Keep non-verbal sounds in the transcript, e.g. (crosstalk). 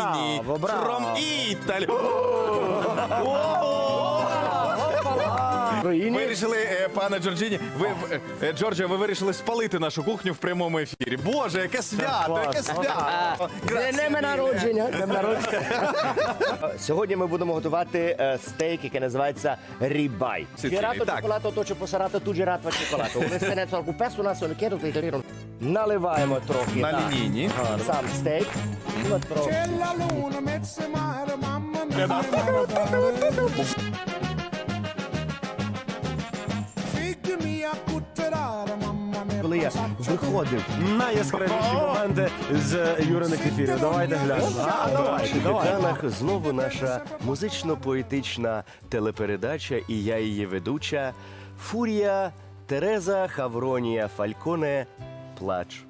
Браво, браво. From Italy. (laughs) Україні Вирішили, е, пане Джорджіні, ви е, е, Джорджія, ви вирішили спалити нашу кухню в прямому ефірі. Боже, яке свято, яке свято! Це Grazie днем народження. Днем народження. (laughs) Сьогодні ми будемо готувати е, стейк, який називається рібай. Сицилії, Girato так. cioccolato, то ципосараto, ту girato al cioccolato. Un esternetto al cupesso, una sola chiedo, ti. Наливаємо трохи На на лінійні. сам стейк. Ну, трохи. Mamma mia, mamma mia. на яскравіші моменти з Юриних ефірів. Давайте глянемо. А, давай. давайте. екранах знову наша музично-поетична телепередача, і я її ведуча Фурія Тереза Хавронія Фальконе Плач.